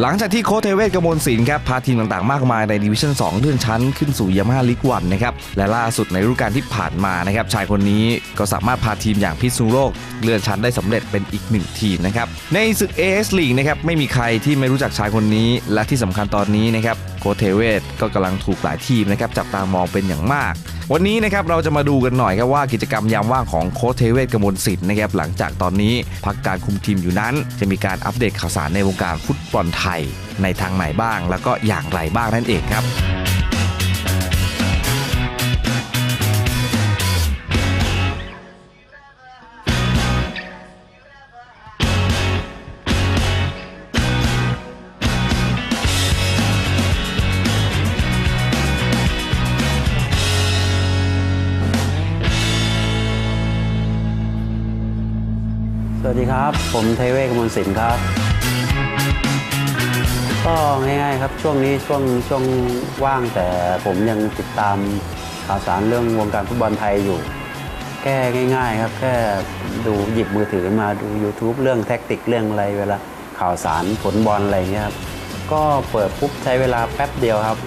หลังจากที่โค้ชเทเวศกมลศิลป์ครับพาทีมต่างๆ มากมายในดิวิชั่น 2 เลื่อนชั้นขึ้นสู่ยามาลิกวันนะครับและล่าสุดในฤดูกาลที่ผ่านมานะครับชายคนนี้ก็สามารถพาทีมอย่างพิษณุโลกเลื่อนชั้นได้สำเร็จเป็นอีกหนึ่งทีมนะครับในศึก AS League นะครับไม่มีใครที่ไม่รู้จักชายคนนี้ และที่สำคัญตอนนี้นะครับโค้ชเทเวศก็กำลังถูกหลายทีมนะครับจับตามองเป็นอย่างมาก วันนี้นะครับเราจะมาดูกันหน่อยครับว่ากิจกรรมยามว่างของโค้ชเทเวศกมลสิทธิ์นะครับหลังจากตอนนี้พักการคุมทีมอยู่นั้น จะมีการอัปเดตข่าวสารในวงการฟุตบอลไทยในทางไหนบ้าง แล้วก็อย่างไรบ้างนั่นเองครับ วัสดีครับ ผมไทเวศกมลศิลป์ครับ ก็ง่ายๆครับช่วงนี้ช่วงช่วงว่างแต่ผมยังติดตามข่าวสารเรื่องวงการฟุตบอลไทยอยู่แก้ง่าย ๆ ครับ แค่ดูหยิบมือถือมาดู YouTube เรื่องแท็กติกเรื่องอะไรเวลาข่าวสารผลบอลอะไรเงี้ยครับก็เปิดปุ๊บใช้เวลาแป๊บเดียวครับ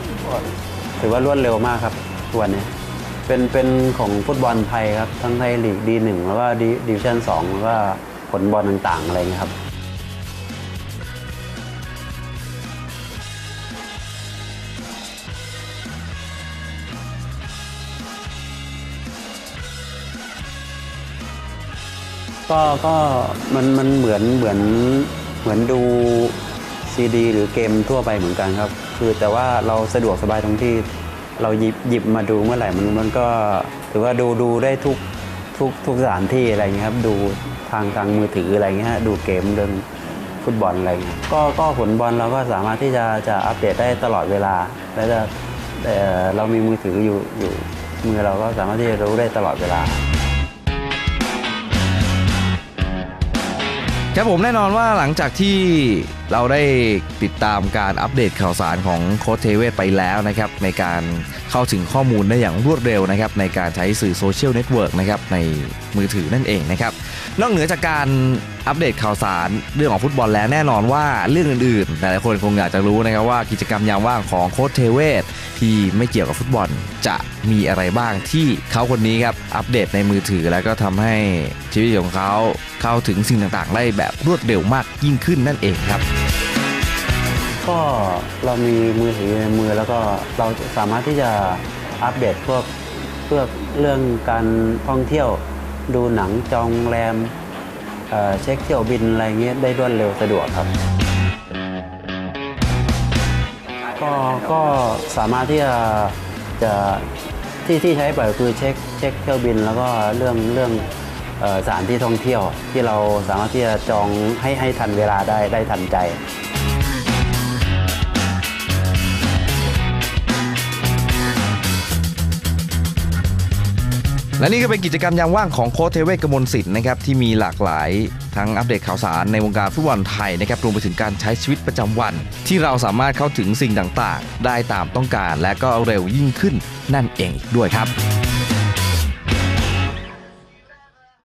ถือว่ารวดเร็วมากครับทุกวันนี้เป็นเป็นของฟุตบอลไทยครับ ทั้งไทยลีกดีหนึ่งแล้วก็ดีดิชั่นสองแล้วก็ ผลบอลต่างๆ อะไรเงี้ยครับ ก็ก็มันมันเหมือนเหมือนเหมือนดูซีดี หรือเกมทั่วไปเหมือนกันครับ คือแต่ว่าเราสะดวกสบายตรงที่เราหยิบหยิบมาดูเมื่อไหร่มันมันก็ถือว่าดูดูได้ทุก ทุกทุกสถานที่อะไรเงี้ยครับดูทางทางมือถืออะไรเงี้ยดูเกมเรื่องฟุตบอลอะไรเงี้ยก็ก็ผลบอลเราก็สามารถที่จะจะอัปเดตได้ตลอดเวลา และจะเออเรามีมือถืออยู่อยู่มือเราก็สามารถที่จะรู้ได้ตลอดเวลาครับผมแน่นอนว่าหลังจากที่ เราได้ติดตามการอัปเดตข่าวสารของโค้ชเทเวศไปแล้วนะครับ ในการเข้าถึงข้อมูลได้อย่างรวดเร็วนะครับ ในการใช้สื่อโซเชียลเน็ตเวิร์กนะครับ ในมือถือนั่นเองนะครับ นอกเหนือจากการอัปเดตข่าวสารเรื่องของฟุตบอลแล้วแน่นอนว่าเรื่องอื่นๆ หลายคนคงอยากจะรู้นะครับว่ากิจกรรมยามว่างของโค้ชเทเวศที่ไม่เกี่ยวกับฟุตบอลจะมีอะไรบ้างที่เขาคนนี้ครับอัปเดตในมือถือแล้วก็ทำให้ชีวิตของเขาเข้าถึงสิ่งต่างๆ ได้แบบรวดเร็วมากยิ่งขึ้นนั่นเองครับ ก็เรามีมือถือในมือแล้วก็เราสามารถที่จะอัปเดตพวกเพื่อเรื่องการท่องเที่ยวดูหนังจองโรงแรมเอ่อเช็คเที่ยวบินอะไรเงี้ยได้รวดเร็วสะดวกครับ ก็ก็สามารถที่จะจะที่ที่ใช้บ่อยคือเช็คเช็คเที่ยวบิน แล้วก็เรื่องเรื่องเอ่อสถานที่ท่องเที่ยว ที่เราสามารถที่จะจองให้ให้ทันเวลาได้ได้ทันใจ และนี่ก็เป็นกิจกรรมยามว่างของโค้ชเทเวศกมลสิทธิ์นะครับที่มีหลากหลายทั้งอัปเดตข่าวสารในวงการฟุตบอลไทยนะครับรวมไปถึงการใช้ชีวิตประจำวัน ที่เราสามารถเข้าถึงสิ่งต่างๆ ได้ตามต้องการ และก็เร็วยิ่งขึ้นนั่นเองอีกด้วยครับ